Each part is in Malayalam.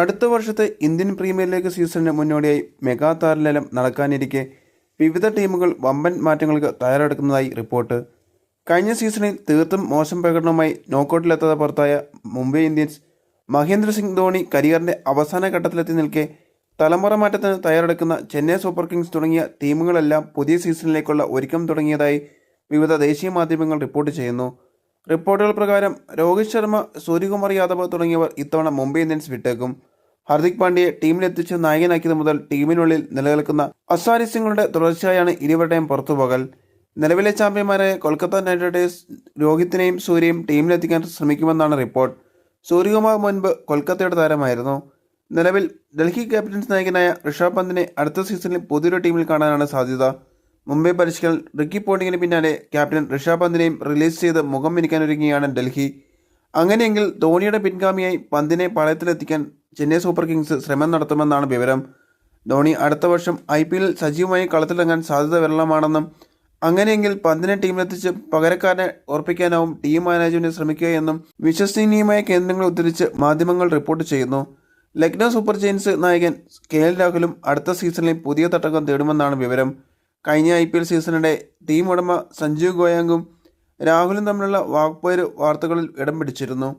അടുത്ത വർഷത്തെ ഇന്ത്യൻ പ്രീമിയർ ലീഗ് സീസണിന് മുന്നോടിയായി മെഗാ താരലേലം നടക്കാനിരിക്കെ വിവിധ ടീമുകൾ വമ്പൻ മാറ്റങ്ങൾക്ക് തയ്യാറെടുക്കുന്നതായി റിപ്പോർട്ട്. കഴിഞ്ഞ സീസണിൽ തീർത്തും മോശം പ്രകടനവുമായി നോക്കൌട്ടിലെത്താതെ പുറത്തായ മുംബൈ ഇന്ത്യൻസ് മഹേന്ദ്ര സിംഗ് ധോണി കരിയറിന്റെ അവസാന ഘട്ടത്തിലെത്തി നിൽക്കെ തലമുറ മാറ്റത്തിന് തയ്യാറെടുക്കുന്ന ചെന്നൈ സൂപ്പർ കിങ്സ് തുടങ്ങിയ ടീമുകളെല്ലാം പുതിയ സീസണിലേക്കുള്ള ഒരുക്കം തുടങ്ങിയതായി വിവിധ ദേശീയ മാധ്യമങ്ങൾ റിപ്പോർട്ട് ചെയ്യുന്നു. റിപ്പോർട്ടുകൾ പ്രകാരം രോഹിത് ശർമ്മ സൂര്യകുമാർ യാദവ് തുടങ്ങിയവർ ഇത്തവണ മുംബൈ ഇന്ത്യൻസ് വിട്ടേക്കും. ഹാർദിക് പാണ്ഡ്യയെ ടീമിലെത്തിച്ച് നായകനാക്കിയത് മുതൽ ടീമിനുള്ളിൽ നിലനിൽക്കുന്ന അസ്വാരസ്യങ്ങളുടെ തുടർച്ചയായാണ് ഇരുവരുടെയും പുറത്തുപോകൽ. നിലവിലെ ചാമ്പ്യന്മാരായ കൊൽക്കത്ത നൈറ്റ് റൈഡേഴ്സ് രോഹിത്തിനെയും സൂര്യയും ടീമിലെത്തിക്കാൻ ശ്രമിക്കുമെന്നാണ് റിപ്പോർട്ട്. സൂര്യകുമാർ മുൻപ് കൊൽക്കത്തയുടെ താരമായിരുന്നു. നിലവിൽ ഡൽഹി ക്യാപിറ്റൽസ് നായകനായ ഋഷഭ് പന്തിനെ അടുത്ത സീസണിൽ പുതിയൊരു ടീമിൽ കാണാനാണ് സാധ്യത. മുംബൈ പരിഷ്കൽ റിക്കി പോണ്ടിങ്ങിന് പിന്നാലെ ക്യാപ്റ്റൻ ഋഷഭ് പന്തിനെയും റിലീസ് ചെയ്ത് മുഖം മിനിക്കാനൊരുങ്ങിയാണ് ഡൽഹി. അങ്ങനെയെങ്കിൽ ധോണിയുടെ പിൻഗാമിയായി പന്തിനെ പാളയത്തിലെത്തിക്കാൻ ചെന്നൈ സൂപ്പർ കിങ്സ് ശ്രമം നടത്തുമെന്നാണ് വിവരം. ധോണി അടുത്ത വർഷം ഐ പി എല്ലിൽ സജീവമായി കളത്തിലിറങ്ങാൻ സാധ്യത വിരളമാണെന്നും അങ്ങനെയെങ്കിൽ പന്തിനെ ടീമിലെത്തിച്ച് പകരക്കാരനെ ഉറപ്പിക്കാനാവും ടീം മാനേജ്മെന്റ് ശ്രമിക്കുകയെന്നും വിശ്വസനീയമായ കേന്ദ്രങ്ങൾ ഉദ്ധരിച്ച് മാധ്യമങ്ങൾ റിപ്പോർട്ട് ചെയ്യുന്നു. ലക്നൗ സൂപ്പർ ജയൻസ് നായകൻ കെ എൽ രാഹുലും അടുത്ത സീസണിൽ പുതിയ തട്ടകം തേടുമെന്നാണ് വിവരം. കഴിഞ്ഞ ഐ പി എൽ സീസണിടെ ടീം ഉടമ സഞ്ജു ഗോയാങ്കും രാഹുലും തമ്മിലുള്ള വാക്പോര് വാർത്തകളിൽ ഇടം പിടിച്ചിരുന്നു.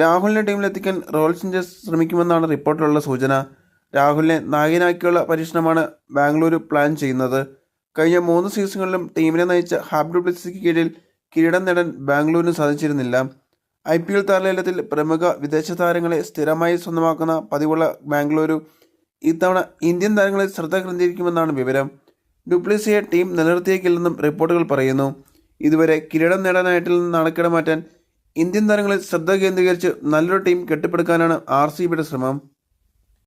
രാഹുലിനെ ടീമിലെത്തിക്കാൻ റോയൽ ചലഞ്ചേഴ്സ് ശ്രമിക്കുമെന്നാണ് റിപ്പോർട്ടിലുള്ള സൂചന. രാഹുലിനെ നായകനാക്കിയുള്ള പരീക്ഷണമാണ് ബാംഗ്ലൂർ പ്ലാൻ ചെയ്യുന്നത്. കഴിഞ്ഞ മൂന്ന് സീസണുകളിലും ടീമിനെ നയിച്ച ഹാബ് ഡുപ്ലസിക്ക് കീഴിൽ കിരീടം നേടാൻ ബാംഗ്ലൂരിന് സാധിച്ചിരുന്നില്ല. ഐ പി എൽ താരലേലത്തിൽ പ്രമുഖ വിദേശ താരങ്ങളെ സ്ഥിരമായി സ്വന്തമാക്കുന്ന പതിവുള്ള ബാംഗ്ലൂരു ഇത്തവണ ഇന്ത്യൻ താരങ്ങളിൽ ശ്രദ്ധ കേന്ദ്രീകരിക്കുമെന്നാണ് വിവരം. ഡുപ്ലിസിയെ ടീം നിലനിർത്തിയേക്കില്ലെന്നും റിപ്പോർട്ടുകൾ പറയുന്നു. ഇതുവരെ കിരീടം നേടാനായിട്ടിൽ നിന്ന് നാണക്കേട് മാറ്റാൻ ഇന്ത്യൻ താരങ്ങളിൽ ശ്രദ്ധ കേന്ദ്രീകരിച്ച് നല്ലൊരു ടീം കെട്ടിപ്പടുക്കാനാണ് ആർ ശ്രമം.